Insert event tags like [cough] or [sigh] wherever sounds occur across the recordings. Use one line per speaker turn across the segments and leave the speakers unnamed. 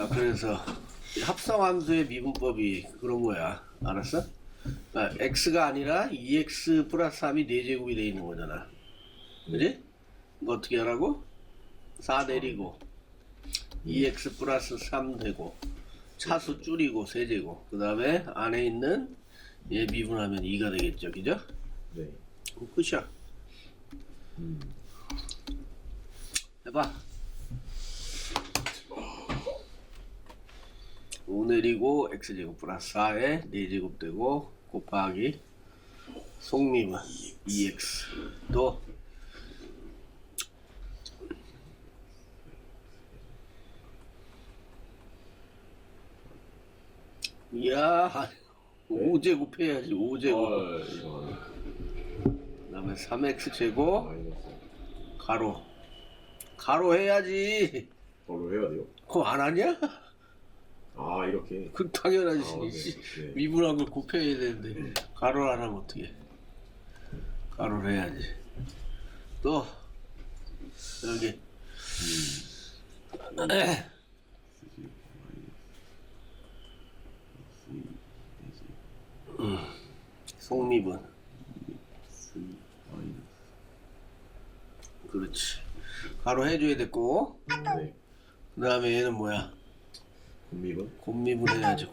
자, 그래서 합성함수의 미분법이 그런 거야. 알았어? 아, x가 아니라 2x 플러스 3이 4제곱이 돼 있는 거잖아. 그지? 이거 어떻게 하라고? 4 내리고 2x 플러스 3 되고 차수 줄이고 세제곱 그 다음에 안에 있는 얘 미분하면 2가 되겠죠. 그죠?
네.
끝이야.
음.
해봐. 5 내리고 x제곱 플러스 4에 4제곱 되고 곱하기 속림은 2x 또 이야 5제곱 해야지 5제곱
아, 이거 하네.
그 다음에 3x 제곱
마이너스.
가로 가로 해야지
바로 해야 돼요?
그거 안 하냐?
아, 이렇게.
그 당연하지
아, 네.
씨.
네.
걸 곱해야 되는데 가로를 안 하면 어떻게 가로를 해야지 또 여기 음, 속미분
마이너스.
그렇지 가로 해줘야 됐고
네.
그 다음에 얘는 뭐야
곰미분?
곱미분 해야지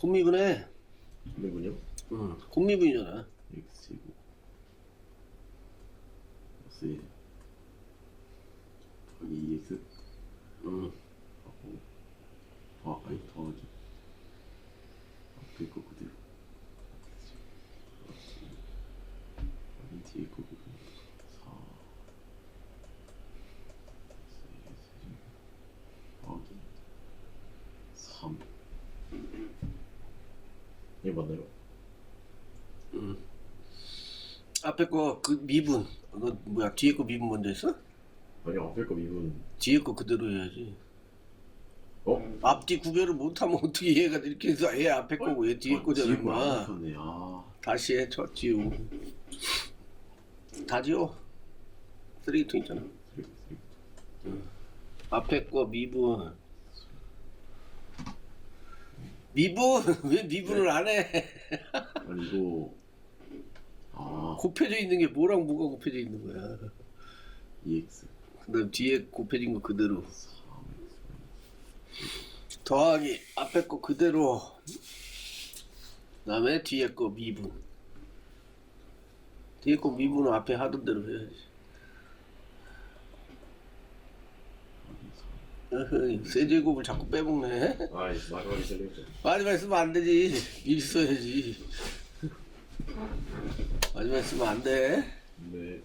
곱미분 해
곰미분요?
응, 곱미분이잖아
x제곱. 플러스 1. 더하기 2x.
응.
하고. 아, 아니, 더하기. 앞에 거 그대로. 플러스 1. 아니, 뒤에 거 그대로. 4. 더하기. 3. 이게 맞나요?
앞에 거 그 미분 너 뭐야 뒤에 거 미분 먼저 했어?
아니, 앞에 거 미분.
뒤에 거 그대로 해야지.
어?
앞뒤 구별을 못하면 어떻게 얘가 이렇게 해서 얘 앞에 거고 얘 뒤에
아,
거잖아 임마.
안네 아.
다시 해 저 지우 다 지워. 쓰레기통 있잖아. 앞에 거 미분. 미분? [laughs] 왜 미분을 안 해?
아니 이거. 아.
곱해져 있는 게 뭐랑 뭐가 곱해져 있는 거야?
EX
그다음 뒤에 곱해진 거 그대로.
3X
더하기 앞에 거 그대로. 그다음에 뒤에 거 미분. 뒤에 거 미분은 앞에 하던 대로 해야지. 세제곱을 자꾸 빼먹네.
아이 마지막에 select
마지막에 쓰면 안 되지. 미리 써야지. 마지막에 쓰면 안돼.
네.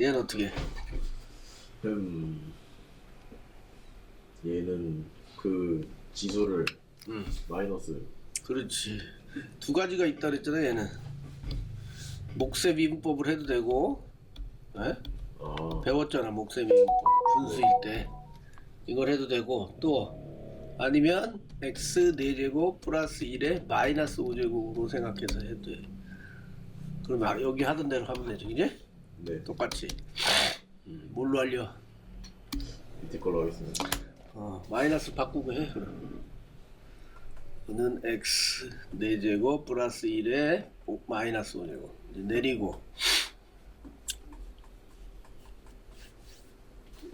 얘는 어떻게
음. 얘는 그 지수를
음.
마이너스.
그렇지. 두 가지가 있다 그랬잖아 얘는. 목세 미분법을 해도 되고 에?
아.
배웠잖아 목세 미분법. 분수일 때. 이걸 해도 되고 또 아니면 x 4제곱 플러스 1에 마이너스 5제곱으로 생각해서 해도 돼. 그럼 아, 여기 하던 대로 하면 되죠 이제
네.
똑같이 음, 뭘로 알려?
밑에 걸로 하겠습니다.
어, 마이너스 바꾸고 해 그럼. 는 x 4제곱 플러스 1에 오- 마이너스 5제곱. 이제 내리고.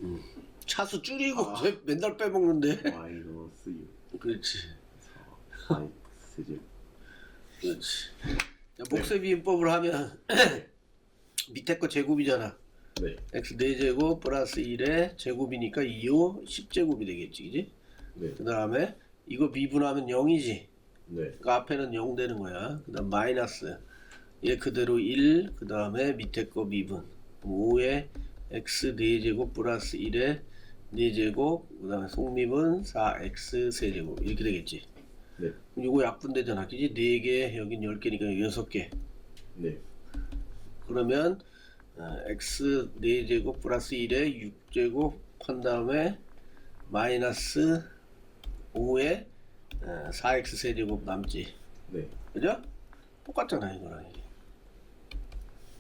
음, 차수 줄이고
아.
왜 [laughs] 맨날 빼먹는데.
마이너스 6
그렇지.
4 X 세제곱.
그렇지. 자, 목세 비인법을 하면 [clears throat] 밑에 거 제곱이잖아
네
x 4제곱 플러스 1에 제곱이니까 2호 10제곱이 되겠지 그지?
네,
그 다음에 이거 미분하면 0이지
네,
그 앞에는 0 되는 거야. 그 다음 마이너스. 얘 그대로 1. 그 다음에 밑에 거 미분. 5에 x 4제곱 플러스 1에 4제곱 그 다음에 속립은 4x 세제곱 이렇게 되겠지
네.
이거 약분되잖아 그지 4개 여긴 10개니까 6개
네.
그러면 어, x 4제곱 플러스 1에 6제곱 한 다음에 마이너스 5에 어, 4x 세제곱 남지
네.
그죠? 똑같잖아 이거랑 이게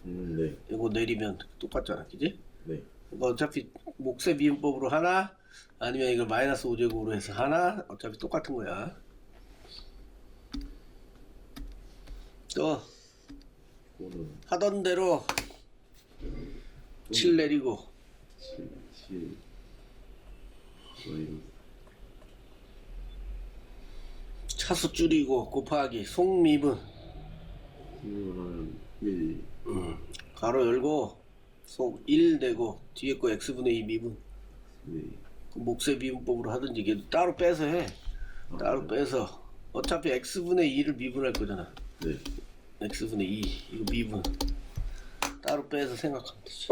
음, 네.
이거 내리면 똑같잖아 그지?
네.
이거 어차피 목세 미음법으로 하나 아니면 이걸 마이너스 5제곱으로 해서 하나 어차피 똑같은 거야 또 하던 대로 7 내리고.
7, 7 마이너스
차수 줄이고 곱하기 속미분.
하면 1
가로 열고 속 1 되고 뒤에 거 x분의 2 미분.
네.
그 목세 미분법으로 하든지 이게 따로 빼서 해. 따로 빼서. 어차피 x분의 2를 미분할 거잖아.
네.
x분의 2 이거 미분 따로 빼서 생각하면 되지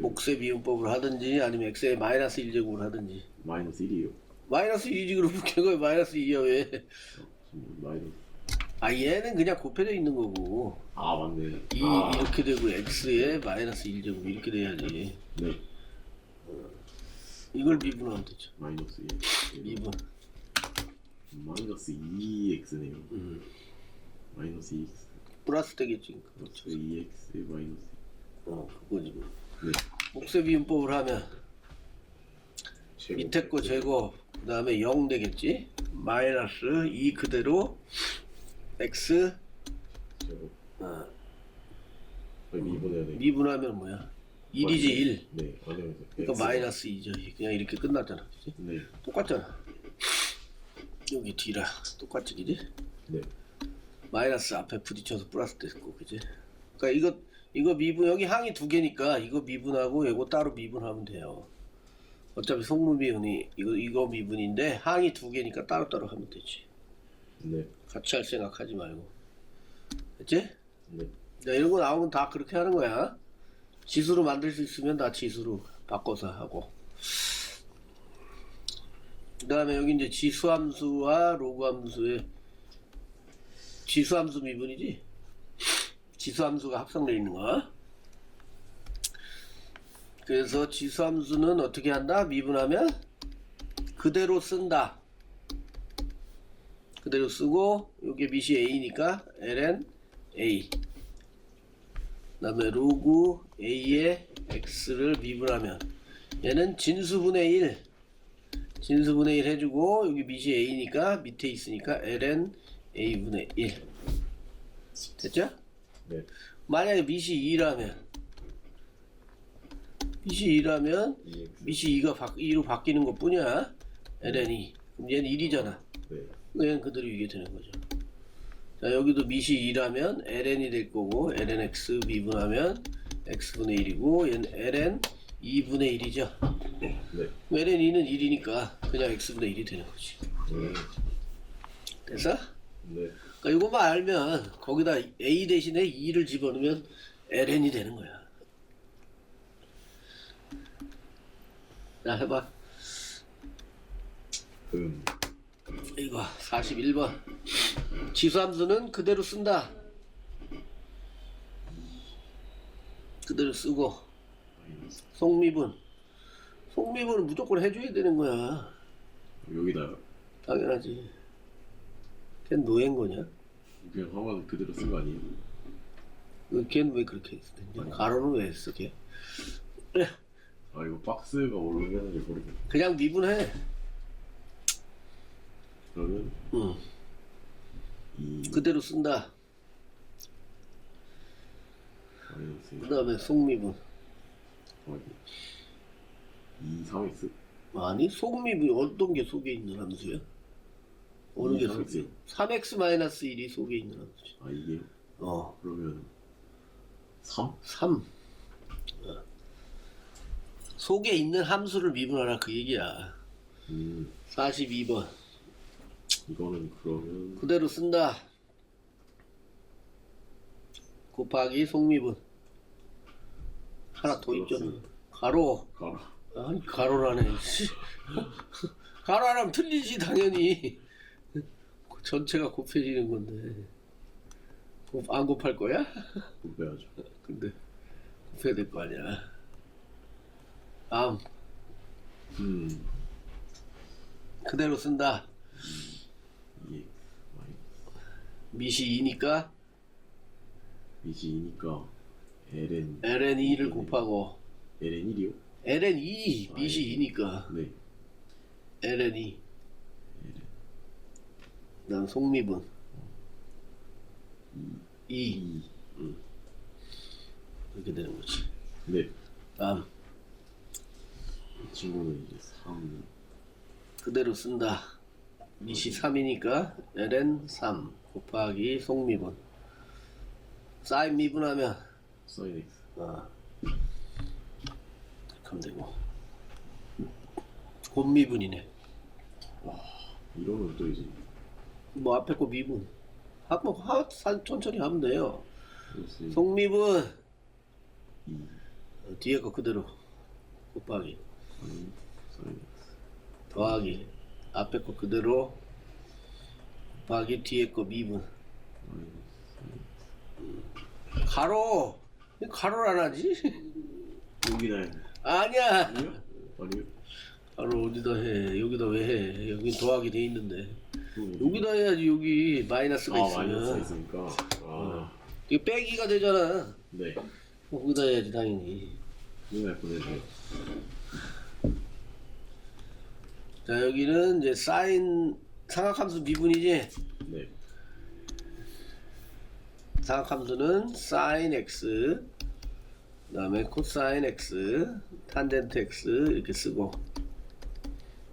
목세 미분법으로 하든지 아니면 x의 마이너스 1제곱으로 하든지
마이너스 1이요.
마이너스 2지 그럼 걔가 마이너스 2야 왜?
지금 마이너스
아 얘는 그냥 곱해져 있는 거고
아 맞네.
2
아,
이렇게 되고 x에 마이너스 1제곱 이렇게 돼야지
네.
이걸 미분하면 되죠
마이너스 1.
미분
마이너스 2x네요.
음.
마이너스 2x.
플러스 되겠지
그렇죠. 2x 마이너스.
어 그거지 뭐
네.
목세 미분법을 하면
제곱.
밑에 거 제곱 그 다음에 0 되겠지 마이너스 2 그대로 x
제곱.
어,
미분해야 돼.
미분하면 뭐야 1이지 1
네. 아니요.
그러니까 마이너스 2죠 그냥 이렇게 끝났잖아 그치?
네.
똑같잖아 여기 뒤라 똑같지 그지?
네.
마이너스 앞에 부딪혀서 플러스 됐고 그지? 그러니까 이거 이거 미분 여기 항이 두 개니까 이거 미분하고 이거 따로 미분하면 돼요 어차피 속무미분이 이거 이거 미분인데 항이 두 개니까 따로 따로 하면 되지
네.
같이 할 생각하지 말고 됐지?
네.
자, 이런 거 나오면 다 그렇게 하는 거야. 지수로 만들 수 있으면 다 지수로 바꿔서 하고. 그 다음에 여기 이제 지수함수와 로그함수의 지수함수 미분이지? 지수함수가 합성되어 있는 거. 그래서 지수함수는 어떻게 한다? 미분하면 그대로 쓴다. 그대로 쓰고 요게 밑이 a니까 ln a 그 다음에 로그 a의 x를 미분하면 얘는 진수분의 1 진수분의 1 해주고 여기 밑이 a니까 밑에 있으니까 ln a분의 1 됐죠?
네.
만약에 밑이 2라면 밑이 2라면
2x.
밑이 2가 바, 2로 바뀌는 것 뿐이야 ln이 그럼 얘는 1이잖아
네.
그냥 그대로 이게 되는 거죠. 자, 여기도 밑이 2라면 ln이 될 거고 lnx 미분하면 x분의 1이고 얘는 ln 2분의 1이죠.
네.
ln 2는 1이니까 그냥 x분의 1이 되는 거지.
네.
됐어?
네.
그러니까 이거만 알면 거기다 a 대신에 2를 집어넣으면 ln이 되는 거야. 자, 해봐.
음.
이거 41번 지수함수는 그대로 쓴다 그대로 쓰고. 속미분 속미분은 무조건 해줘야 되는 거야
여기다
당연하지 걔 노예인 거냐?
그냥 화만 그대로 쓴 거 아니에요?
그 걔는 왜 그렇게 했냐 가로는 왜 했어 걔?
아 이거 박스가 올라가는지 모르겠네.
그냥 미분해.
그러면
응.
2
그대로 쓴다.
마이너스
그 다음에 속미분.
더하기 2 3x
아니 속미분이 어떤 게 속에 있는 함수야 어느
게이
속에 3x 마이너스 1이 속에 있는 함수지.
아 이게?
어.
그러면 3?
3 속에 있는 함수를 미분하라 그 얘기야.
음.
42번.
이거는 그러면
그대로 쓴다. 곱하기 속미분. 하나 더 있죠. 가로.
가로.
아니 가로라네. 씨. [laughs] 가로라면 틀리지 당연히. 전체가 곱해지는 건데. 곱- 안 곱할 거야?
곱해야죠.
근데 곱해야 될 거 아니야. 다음
음.
그대로 쓴다. 미시 2니까
미지 2니까 ln
ln 2를 곱하고
ln 1이요?
ln 2 미시 2니까
네.
ln 2. 그다음 속미분 2
2.
이렇게 되는 거지.
네.
다음
이 친구는 이제 3
그대로 쓴다. 미시 3이니까 ln 3 곱하기 속미분. 사인 미분하면
sin x
어. 이렇게 하면 되고 곱미분이네.
이러면 또 이제
뭐 앞에 거 미분. 하고 하, 사- 천천히 하면 돼요. 속미분
2
어, 뒤에 거 그대로 곱하기
x
더하기 앞에 거 그대로 곱하기 뒤에 거 미분.
마이너스
가로 왜 가로를 안 하지?
여기다 해.
아니야.
아니요? 아니요?
가로 어디다 해? 여기다 왜 해? 여기 더하기 돼 있는데
또
여기다 해야지 여기 마이너스가
아
있으면
마이너스가 있으니까 아
이게 빼기가 되잖아.
네.
거기다 해야지 당연히.
이거 할 뻔했네.
자 여기는 이제 사인 삼각함수 미분이지.
네.
삼각함수는 sin x 그다음에 코사인 x 탄젠트 x 이렇게 쓰고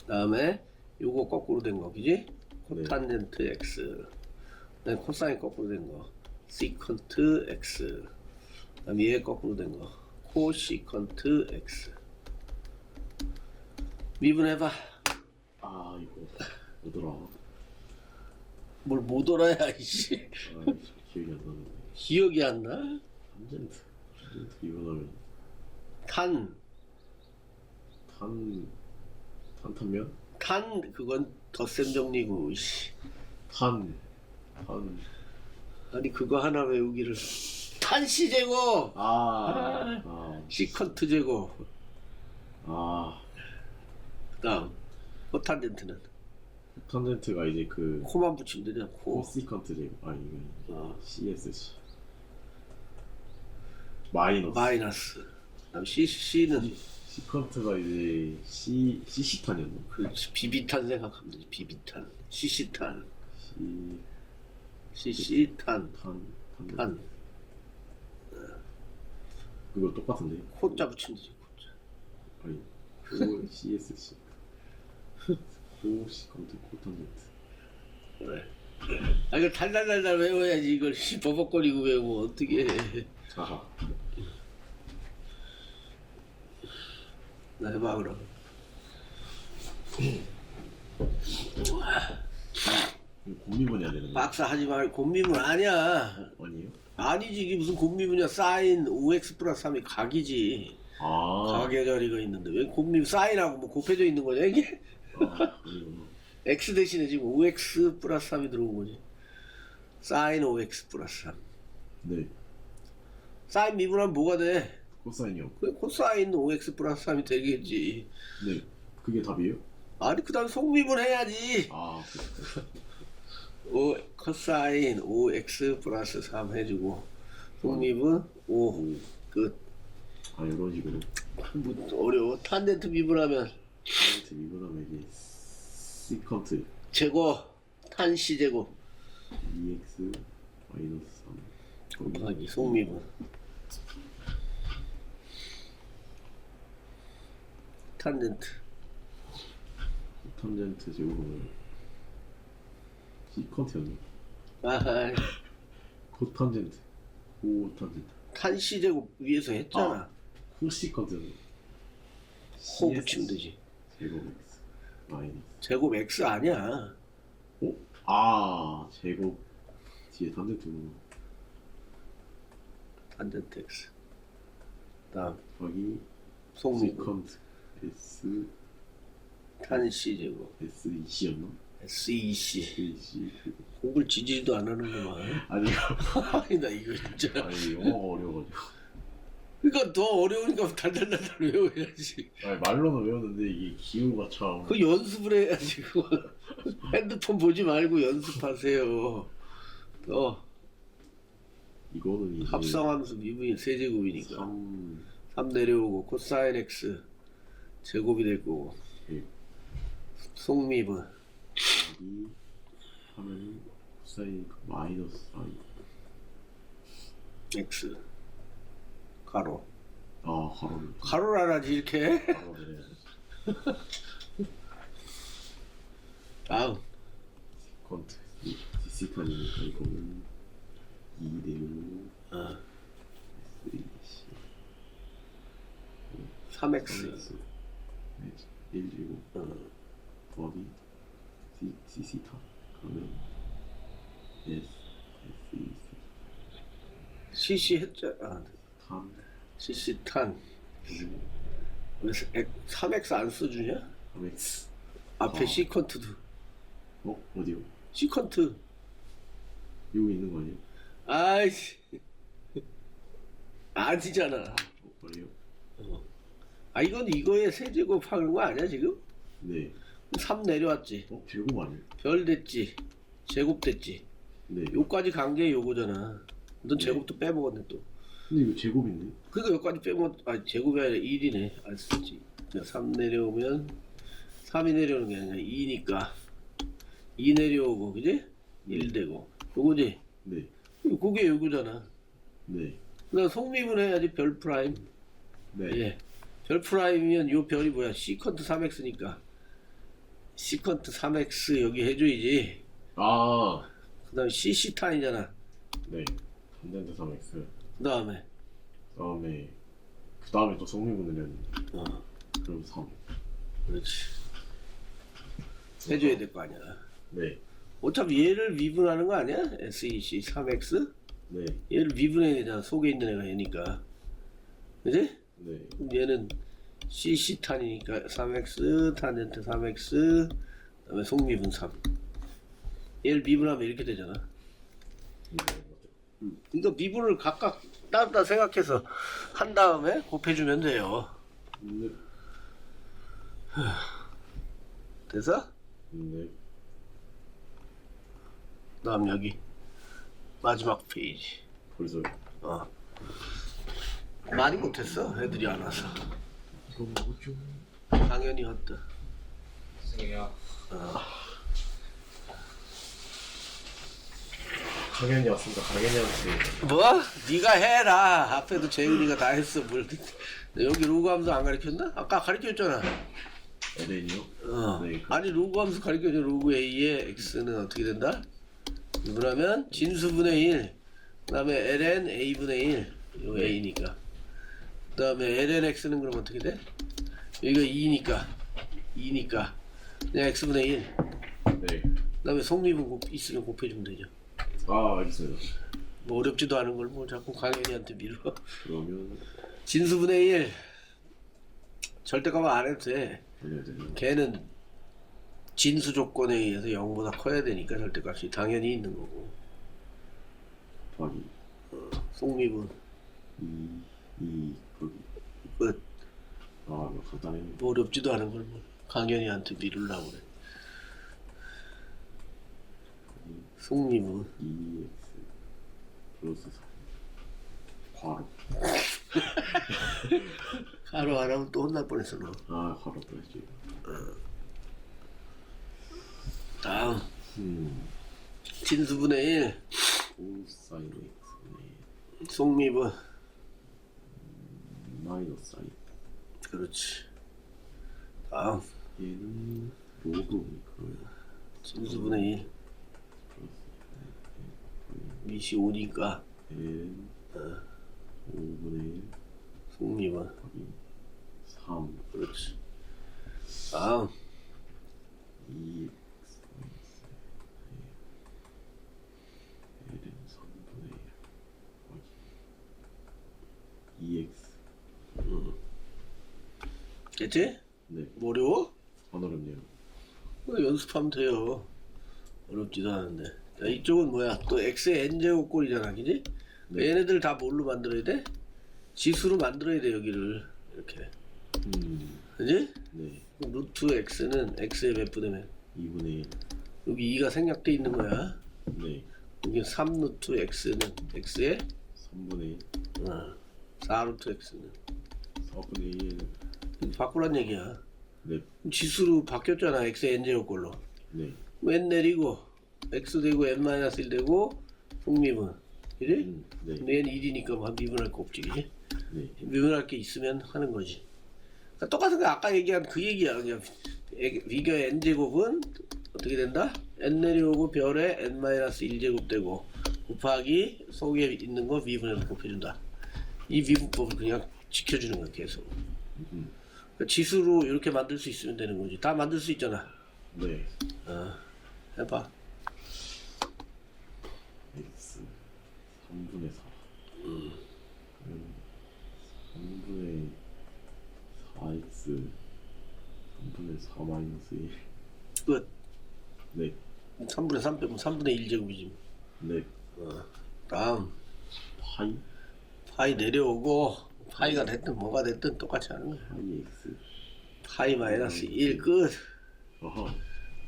그다음에 요거 거꾸로 된 거 그지? 코탄젠트 x 그다음에 코사인 거꾸로 된거 시컨트 x 그다음에 얘 거꾸로 된거 코시컨트 x 미분해봐
아 이거 뭐더라?
뭘 못 알아야 이씨
아 기억이 안 나는데.
기억이 안 나?
탄젠트. 탄젠트 이거는
탄
탄 탄탄면?
탄 그건 덧셈 정리고 씨.
탄. 탄.
아니 그거 하나 외우기를 탄시 제곱
아. 아.
시컨트 제곱
아.
그다음 코탄젠트는
탄젠트가 이제 그
코만 붙이면 되잖아 코
코시컨트 제곱. 아 이거
어,
CSC. 마이너스.
마이너스 그다음 C, C는
시컨트가 이제 C CC탄이었나?
그렇지 비비탄 생각하면 되지 비비탄 CC탄
C
CC탄
탄. 탄.
탄
그거 똑같은데?
코자 붙이면 되지 코자
아니 그 CSC 코시컨트 코탄젠트
그래 아 이거 달달달달 외워야지 이걸 씨 [laughs] 버벅거리고 외우면 어떻게 해. 나 해봐 그럼.
이거 곰미분 해야 되는 거
박사 하지 말고 곰미분 아니야.
아니에요?
아니지 이게 무슨 곰미분이야. 사인 5x 플러스 3이 각이지.
아,
각의 자리가 있는데. 왜 곰미 사인하고 뭐 곱해져 있는 거냐 이게?
아 [laughs]
x 대신에 지금 5x 플러스 3이 들어온 거지. 사인 5x 플러스 3
네.
사인 미분하면 뭐가 돼?
코사인이요.
그 코사인 5x 플러스 3이 되겠지.
네 그게 답이에요?
아니 그 다음에 속미분 해야지.
아 그렇구나.
오, 코사인 5x 플러스 3 해주고 속미분 5 끝.
아 이런 식으로.
뭐 어려워. 탄젠트 미분하면.
탄젠트 미분하면 이게 시컨트.
제곱. 탄시 제곱.
2x 마이너스 3
곱하기 속미분 탄젠트
탄젠트 제곱은 시컨트였나?
아
코탄젠트 코탄젠트
탄시 제곱 위에서 했잖아.
아. 코시컨트는
코 붙이면 되지.
제곱 x 마이너스.
제곱 x 아니야.
어? 아 제곱 뒤에 탄젠트구나
탄젠트 x. 다음.
곱하기
속미분
시컨트 S.
탄 C제곱.
S2C였나?
SEC
SEC
공부를 지지도 안 하는구만. [laughs]
아니요
아니 나 이거 진짜.
아니 영어가 어려가지고.
그러니까 더 어려우니까 달달달달 외워야지.
아니 말로는 외웠는데 이게 기호가 참.
그 연습을 해야지 그거 [laughs] 핸드폰 보지 말고 연습하세요. 더.
이거는 이제
합성함수 미분이 세제곱이니까.
3
3 내려오고 코사인 x 제곱이 될 거고.
예.
속미분.
2 하면 코사인 마이너스 사인
x. 가로.
아 가로를.
가로를 안 하지 이렇게.
가로를
다음 [laughs]
컨트. 디시칸이니까 이거는 2 대로
어,
SEC
3x
1제곱
어,
더하기 C, CC타 그러면 S, SEC
cc 했죠? 아,
3
cc 탄. 왜 3x 안 써주냐?
3X
앞에
어.
시컨트도.
어? 어디요?
시컨트.
여기 있는 거 아니에요?
아이씨. 아니잖아.
어, 그래요?
아 이건 이거에 세제곱 하는 거 아니야 지금?
네
3 내려왔지
어? 제곱 아니에요?
별 됐지 제곱 됐지
네
요까지 간 게 요거잖아 넌
네.
제곱도 빼먹었네 또
근데 이거 제곱인데?
그러니까 여기까지 빼먹 아 제곱이 아니라 1이네 안 쓰지 3 내려오면 3이 내려오는 게 아니라 2니까 2 내려오고 그지? 1 되고 요거지?
네
그게 요거잖아
네
그다음 속미분 해야지 별 프라임
네.
예. 별 프라임이면 요 별이 뭐야? 시컨트 3x니까. 시컨트 3x 여기 해줘야지.
아.
그 다음에 cc탄이잖아.
네. 단단대 3X
그 다음에.
그 다음에 그 다음에 또 성미분을 했는데
어.
그럼 3
그렇지. 해줘야 될 거 아니야.
네.
어차피 얘를 미분하는 거 아니야? SEC 3x?
네.
얘를 미분해야 되잖아. 속에 있는 애가 얘니까. 그지?
네.
얘는 CC 탄이니까 3x 탄젠트 3x 그 다음에 속미분 3 얘를 미분하면 이렇게 되잖아 그러니까 미분을 각각 따로 생각해서 한 다음에 곱해주면 돼요
네.
돼서?
네.
다음 여기 마지막 페이지
벌써
어. 많이 못했어 애들이 안 와서
이거 뭐죠?
당연히 헛다
죄송해요.
강현이 왔습니다. 강현이한테
뭐? 네가 해라 앞에도 재윤이가 다 했어 뭘 여기 로그 함수 안 가르쳤나? 아까 가르쳤잖아
LN이요?
어.
네,
아니 로그 함수 가르쳐줘 로그 A의 X는 어떻게 된다? 그러면 진수분의 1 그 다음에 ln A분의 1 이거 A니까 그 다음에 ln X는 그럼 어떻게 돼? 여기가 2니까. 2니까. 그냥 X분의 1
네.
그 다음에 속미분 곱- 있으면 곱해주면 되죠.
아 알겠습니다.
뭐 어렵지도 않은 걸 뭐 자꾸 강현이한테 밀어.
그러면
진수분의 1 절대값은 안 해도 돼.
해야 되는
걔는 진수 조건에 의해서 0보다 커야 되니까 절대값이 당연히 있는 거고.
더하기
속미분
2, 2 거기
끝
아.
뭐 어렵지도 않은 걸 뭐 강현이한테 미루려고 그래. 속미분
2x 플러스 4 괄호
가로 안 하면 또 혼날 뻔했어 너.
아 괄호 빼야지.
다음.
음.
진수분의 1
코사인 x분의
속미분
마이너스 i
그렇지. 다음.
얘는 로그니까 그러면
진수분의 1 미시 5니까.
n 5분의 1
속미분
더하기 3
그렇지. 다음.
2x 마이너스 l은 3분의 1 더하기 2x
됐지?
네.
어려워?
안 어렵네요.
그거 연습하면 돼요. 어렵지도 않은데. 자, 이쪽은 뭐야? 또 x의 n제곱 꼴이잖아, 그지?
네.
얘네들 다 뭘로 만들어야 돼? 지수로 만들어야 돼, 여기를. 이렇게.
음.
그지?
네.
그럼 루트 x는 x에 몇 분의
2분의 1.
여기 2가 생략돼 있는 거야.
네.
여기 3루트 x는 x에
3분의 1.
어, 4루트 x는
4분의 1.
바꾸란 얘기야.
네.
지수로 바뀌었잖아, x의 n제곱 꼴로.
네.
n 내리고 x 되고 n-1 되고 속미분. 그지?
음. 네.
근데 얘는 1이니까 뭐 미분할 거 없지, 그지?
네.
미분할 게 있으면 하는 거지. 그러니까 똑같은 거 아까 얘기한 그 얘기야. 그냥 에- 비교의 n제곱은 어떻게 된다? n 내려오고 별에 n-1제곱 되고 곱하기 속에 있는 거 미분해서 곱해준다. 이 미분법을 그냥 지켜주는 거야, 계속.
음.
지수로 이렇게 만들 수 있으면 되는 거지. 다 만들 수 있잖아.
네.
어, 해봐.
x 3분의 4. 음. 3분의 4x 3분의 4 마이너스 1.
끝.
네.
3분의 3 빼면 3분의 1 제곱이지.
네.
어. 다음.
파이
파이 내려오고 파이가 됐든 뭐가 됐든 똑같이 하는 거야.
파이
마이너스 1 끝.
아하.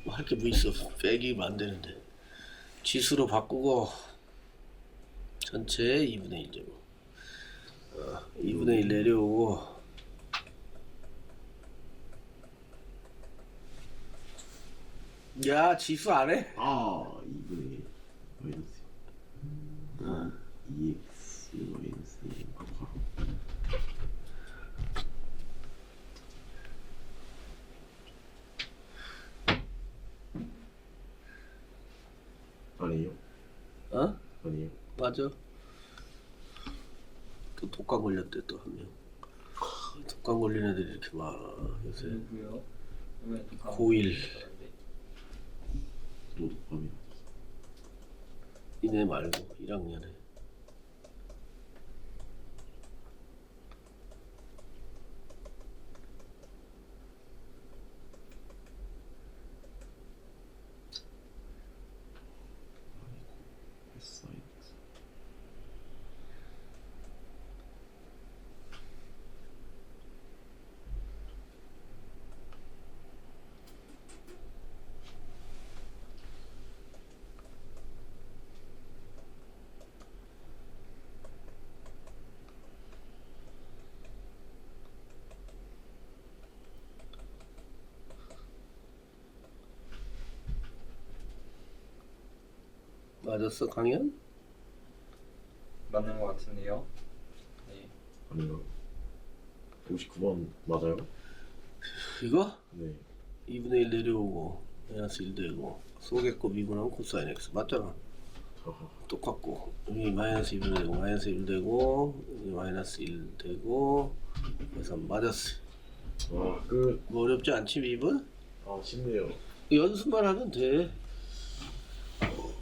뭐할 게 뭐 있어. 빼기만 안 되는데. 지수로 바꾸고 전체 2분의 1 제곱. 어, 2분의 1 내려오고 야 지수 안 해?
아 2분의 1 마이너스 1. 아 2x 마이너스 1. 아하. 아니에요?
어?
아니에요?
맞아. 또 독감 걸렸대 또 한 명. 독감 걸린 애들이 이렇게 많아 요새.
누구요? 왜
고1
저도 밤이
이내 말고 1학년에.
사이드.
맞았어 강연?
맞는 것 같은데요? 네.
아닌가? 59번 맞아요?
이거?
네.
2분의 1 내려오고 마이너스 1 되고 속에 거 미분하면 코사인 x 맞잖아. 똑같고 여기 마이너스 1 되고 마이너스 1 되고 여기 마이너스 1 되고 그래서 맞았어.
와, 끝.
뭐 어렵지 않지 미분?
아, 쉽네요.
연습만 하면 돼.